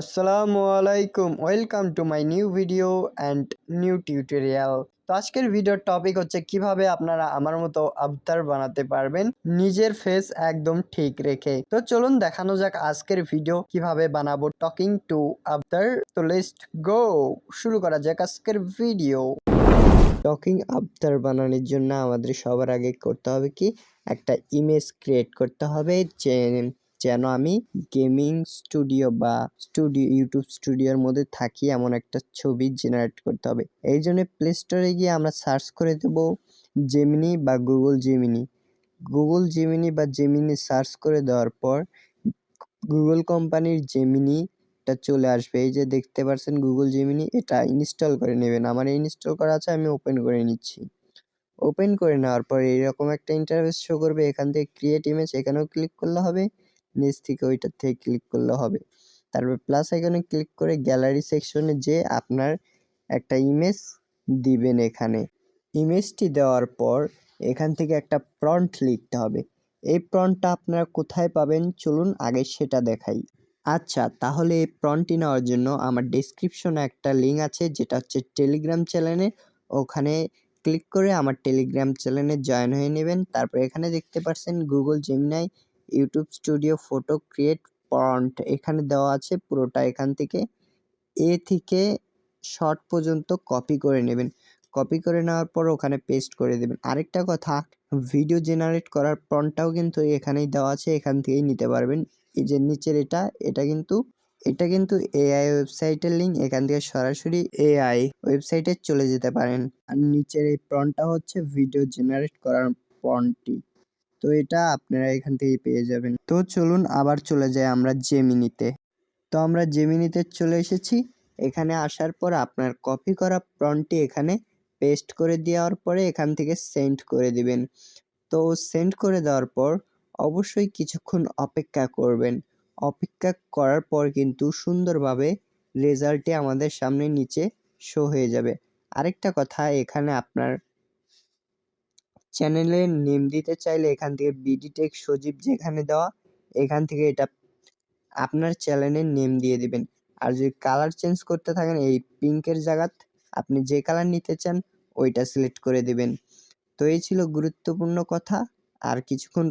আসসালামু আলাইকুম, welcome to my new video and new tutorial. তো আজকের ভিডিওর টপিক হচ্ছে কীভাবে আপনারা আমার মতো আবতার বানাতে পারবেন নিজের ফেস একদম ঠিক রেখে। তো চলুন দেখানো যাক আজকের ভিডিও কীভাবে বানাবো টকিং টু আবতার। তো লেটস গো শুরু করা যাক আজকের ভিডিও। টকিং আবতার বানানোর জন্য আমাদের সবার আগে করতে হবে কি? একটা ইমেজ ক্রিয়েট করতে হবে যে যেন আমি গেমিং স্টুডিও বা স্টুডিও, ইউটিউব স্টুডিওর মধ্যে থাকি এমন একটা ছবি জেনারেট করতে হবে। এই জন্য প্লে স্টোরে গিয়ে আমরা সার্চ করে দেব জেমিনি বা গুগল জেমিনি গুগল জেমিনি বা জেমিনি সার্চ করে দেওয়ার পর গুগল কোম্পানির জেমিনিটা চলে আসবে। এই যে দেখতে পাচ্ছেন গুগল জেমিনি এটা ইনস্টল করে নেবেন। আমার ইনস্টল করা আছে, আমি ওপেন করে নিচ্ছি। ওপেন করে নেওয়ার পর এইরকম একটা ইন্টারফেস শো করবে। এখান থেকে ক্রিয়েট ইমেজ এখানেও ক্লিক করলে হবে। নিচ থেকে ওইটার থেকে ক্লিক করলে হবে। তারপর প্লাস আইকনে ক্লিক করে গ্যালারি সেকশনে যে আপনার একটা ইমেজ দিবেন এখানে। ইমেজটি দেওয়ার পর এখান থেকে একটা প্রন্ট লিখতে হবে। এই প্রন্টটা আপনারা কোথায় পাবেন? চলুন আগে সেটা দেখাই। আচ্ছা তাহলে এই প্রন্টটি নেওয়ার জন্য আমার ডেসক্রিপশনে একটা লিঙ্ক আছে, যেটা হচ্ছে টেলিগ্রাম চ্যানেলে ওখানে ক্লিক করে আমার টেলিগ্রাম চ্যানেলে জয়েন হয়ে নেবেন। তারপর এখানে দেখতে পাচ্ছেন Google Gemini YouTube studio photo create prompt এখানে দেওয়া আছে পুরোটা এখান থেকে। এ থেকে শর্ট পর্যন্ত কপি করে নেবেন। কপি করে নেওয়ার পর ওখানে পেস্ট করে দেবেন। আরেকটা কথা ভিডিও জেনারেট করার প্রন্টটাও কিন্তু এখানেই দেওয়া আছে, এখান থেকেই নিতে পারবেন। এই যে নিচের এটা এটা কিন্তু এটা কিন্তু এআই ওয়েবসাইটের লিঙ্ক এখান থেকে সরাসরি এআই ওয়েবসাইটে চলে যেতে পারেন। আর নিচের এই প্রন্টটা হচ্ছে ভিডিও জেনারেট করার প্রন্টটি তো এটা আপনারা এখান থেকেই পেয়ে যাবেন। তো চলুন আবার চলে যাই আমরা জেমিনিতে তো আমরা জেমিনিতে চলে এসেছি। এখানে আসার পর আপনার কপি করা প্রন্টটি এখানে পেস্ট করে দেওয়ার পরে এখান থেকে সেন্ড করে দিবেন। তো সেন্ড করে দেওয়ার পর অবশ্যই কিছুক্ষণ অপেক্ষা করবেন। অপেক্ষা করার পর কিন্তু সুন্দরভাবে রেজাল্টটি আমাদের সামনে নিচে শো হয়ে যাবে। আরেকটা কথা, এখানে আপনার চ্যানেলের নেম দিতে চাইলে এখান থেকে বিডিটেক সজীব যেখানে দেওয়া, এখান থেকে এটা আপনার চ্যানেলের নেম দিয়ে দিবেন। আর যদি কালার চেঞ্জ করতে থাকেন, এই পিঙ্কের জায়গাত আপনি যে কালার নিতে চান, ওইটা সিলেক্ট করে দিবেন। তো এই ছিল গুরুত্বপূর্ণ কথা। আর কিছুক্ষণ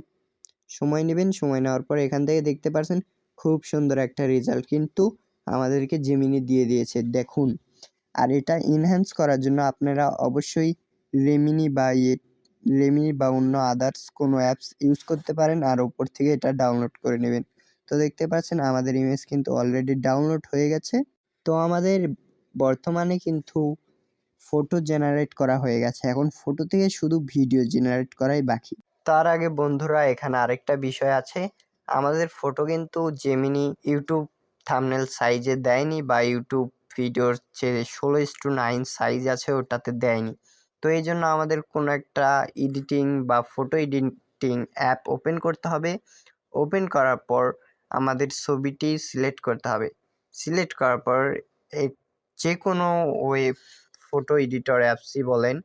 সময় নেবেন, সময় নেওয়ার পর এখান থেকে দেখতে পারছেন, খুব সুন্দর একটা রেজাল্ট কিন্তু আমাদেরকে জেমিনি দিয়ে দিয়েছে। দেখুন। আর এটা ইনহ্যান্স করার জন্য আপনারা অবশ্যই রেমিনি বা ইয়ে রেমি বা অন্য আদার্স কোনো অ্যাপস ইউজ করতে পারেন আর ওপর থেকে এটা ডাউনলোড করে নেবেন। তো দেখতে পাচ্ছেন আমাদের ইমেজ কিন্তু অলরেডি ডাউনলোড হয়ে গেছে। তো আমাদের বর্তমানে কিন্তু ফটো জেনারেট করা হয়ে গেছে। এখন ফটো থেকে শুধু ভিডিও জেনারেট করাই বাকি। তার আগে বন্ধুরা, এখানে আরেকটা বিষয় আছে। আমাদের ফটো কিন্তু জেমিনি ইউটিউব থামনেল সাইজে দেয়নি বা ইউটিউব ভিডিওর যে ষোলো ইস টু নাইন সাইজ আছে, ওটাতে দেয়নি। তো এই জন্য আমাদের কোনো একটা এডিটিং বা ফটো এডিটিং অ্যাপ ওপেন করতে হবে। ওপেন করার পর আমাদের ছবিটি সিলেক্ট করতে হবে। সিলেক্ট করার পর যে কোনো ওয়েব ফটো এডিটর অ্যাপসই বলেন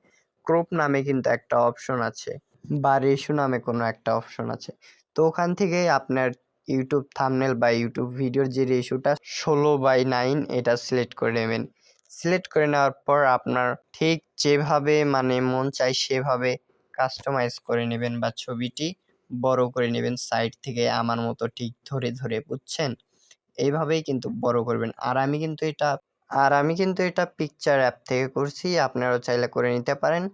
ক্রোপ নামে কিন্তু একটা অপশন আছে বা রেশু নামে কোনো একটা অপশন আছে। তো ওখান থেকে আপনার ইউটিউব থামনেল বা ইউটিউব ভিডিওর যে রেশিওটা ষোলো বাই নাইন এটা সিলেক্ট করে নেবেন। সিলেক্ট করে নেওয়ার পর আপনার ঠিক যেভাবে মানে মন চাই সেভাবে কাস্টমাইজ করে নেবেন বা ছবিটি বড় করে নেবেন সাইড থেকে আমার মতো ঠিক ধরে ধরে, বুঝছেন? এইভাবেই কিন্তু বড় করবেন। আর আমি কিন্তু এটা, আর আমি কিন্তু এটা পিকচার অ্যাপ থেকে করছি, আপনারাও চাইলে করে নিতে পারেন।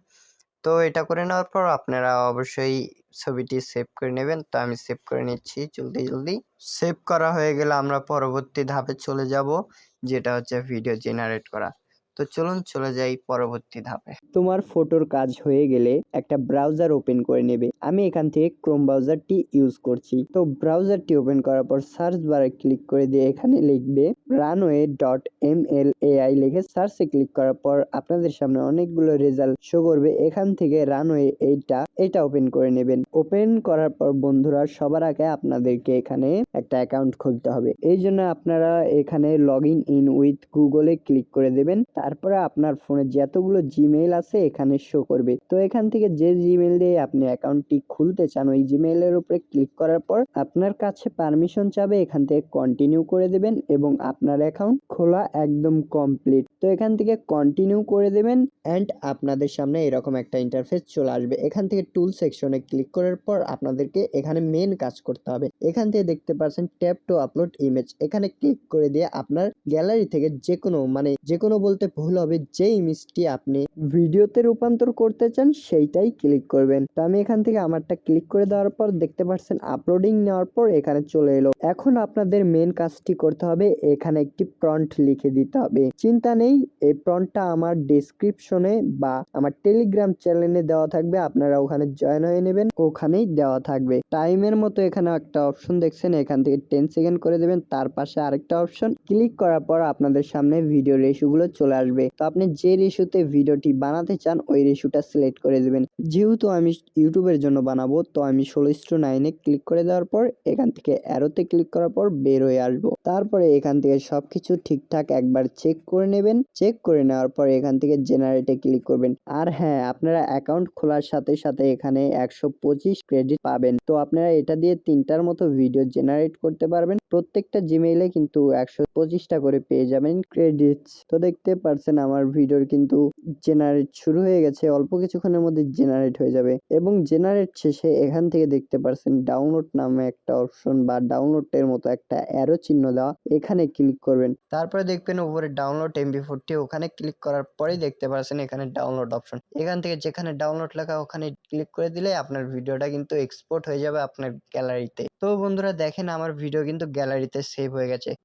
তো এটা করে নেওয়ার পর আপনারা অবশ্যই ছবিটি সেভ করে নেবেন। তো আমি সেভ করে নিচ্ছি, জলদি জলদি। সেভ করা হয়ে গেলে আমরা পরবর্তী ধাপে চলে যাব। যেটা হচ্ছে ভিডিও জেনারেট করা। তো চলুন চলে যাই পরবর্তী ধাপে। তোমার ফটোর কাজ হয়ে গেলে একটা ব্রাউজার ওপেন করে নেবে। আমি এখান থেকে ক্রোম ব্রাউজারটি ইউজ করছি। তো ব্রাউজারটি ওপেন করার পর সার্চ বারে ক্লিক করে দিয়ে এখানে লিখবে runway dot M L AI লিখে সার্চে ক্লিক করার পর আপনাদের সামনে অনেকগুলো রেজাল্ট শো করবে। এখান থেকে রানওয়ে এইটা, এটা ওপেন করে নেবেন। ওপেন করার পর বন্ধুরা, সবার আগে আপনাদেরকে এখানে একটা অ্যাকাউন্ট খুলতে হবে। এই জন্য আপনারা এখানে লগ ইন ইন উইথ গুগলে ক্লিক করে দেবেন। তারপরে আপনার ফোনে যতগুলো জিমেইল আছে এখানে শো করবে। তো এখান থেকে যে জিমেইল দিয়ে আপনি অ্যাকাউন্টটি খুলতে চান, ওই জিমেইলের উপরে ক্লিক করার পর আপনার কাছে পারমিশন চাবে, এখান থেকে কন্টিনিউ করে দেবেন এবং আপনার অ্যাকাউন্ট খোলা একদম কমপ্লিট তো এখান থেকে কন্টিনিউ করে দেবেন অ্যান্ড আপনাদের সামনে এরকম একটা ইন্টারফেস চলে আসবে। এখান থেকে টুল সেকশনে ক্লিক করার পর আপনাদেরকে এখানে মেন কাজ করতে হবে। এখান থেকে দেখতে পাচ্ছেন ট্যাপ টু আপলোড ইমেজ এখানে ক্লিক করে দিয়ে আপনার গ্যালারি থেকে যে কোনো মানে যে কোনো বলতে ভুল হবে, যেই ইমেজটি আপনি ভিডিওতে রূপান্তর করতে চান, সেইটাই ক্লিক করবেন। তো আমি এখান থেকে আমারটা ক্লিক করে দেওয়ার পর দেখতে পাচ্ছেন আপলোডিং নেওয়ার পর এখানে চলে এলো। এখন আপনাদের মেন কাজটি করতে হবে, এখানে একটি প্রন্ট লিখে দিতে হবে। চিন্তা নেই, এই প্রন্টটা আমার ডেসক্রিপশনে বা আমার টেলিগ্রাম চ্যানেলে দেওয়া থাকবে, আপনারা ওখানে জয়েন হয়ে নেবেন, ওখানেই দেওয়া থাকবে। টাইমের মতো এখানে একটা অপশন দেখছেন, এখান থেকে টেন সেকেন্ড করে দেবেন, তার পাশে আরেকটা অপশন ক্লিক করার পর আপনাদের সামনে ভিডিও রেশুগুলো চলে আসবে তো আপনি যে রেশুতে ভিডিওটি বানাতে চান, ওই রেশুটা সিলেক্ট করে দেবেন। যেহেতু আমি ইউটিউবের জন্য বানাবো, তো আমি ষোলো টু নাইনে ক্লিক করে দেওয়ার পর, এখান থেকে অ্যারোতে ক্লিক করার পর বের হয়ে আসব। তারপরে এখান থেকে সবকিছু ঠিকঠাক একবার চেক করে নেবেন। চেক করে নেওয়ার পর এখান থেকে জেনারেটে ক্লিক করবেন। আর হ্যাঁ আপনারা অ্যাকাউন্ট খোলার সাথে সাথে এখানে একশো পঁচিশ ক্রেডিট পাবেন। তো আপনারা এটা দিয়ে তিনটার মতো ভিডিও জেনারেট করতে পারবেন। প্রত্যেকটা জিমেইলে কিন্তু একশো পঁচিশটা করে পেয়ে যাবেন ক্রেডিটস তো দেখতে পারছেন, আমার ভিডিওর কিন্তু জেনারেট শুরু হয়ে গেছে, অল্প কিছুক্ষণের মধ্যে জেনারেট হয়ে যাবে। এবং জেনারেট শেষে এখান থেকে দেখতে পারছেন ডাউনলোড নামে একটা অপশন বা ডাউনলোডের মতো একটা অ্যারো চিহ্ন দেওয়া, এখানে ক্লিক করবেন। তারপরে দেখবেন উপরে ডাউনলোড এমবি ফোরটি ওখানে ক্লিক করার পরেই দেখতে পারছেন এখানে ডাউনলোড অপশন এখান থেকে যেখানে ডাউনলোড লেখা, ওখানে ক্লিক করে দিলে আপনার ভিডিওটা কিন্তু এক্সপোর্ট হয়ে যাবে আপনার গ্যালারিতে তো। বন্ধুরা, দেখেন আমার ভিডিও কিন্তু গ্যালারিতে সেভ হয়ে গেছে।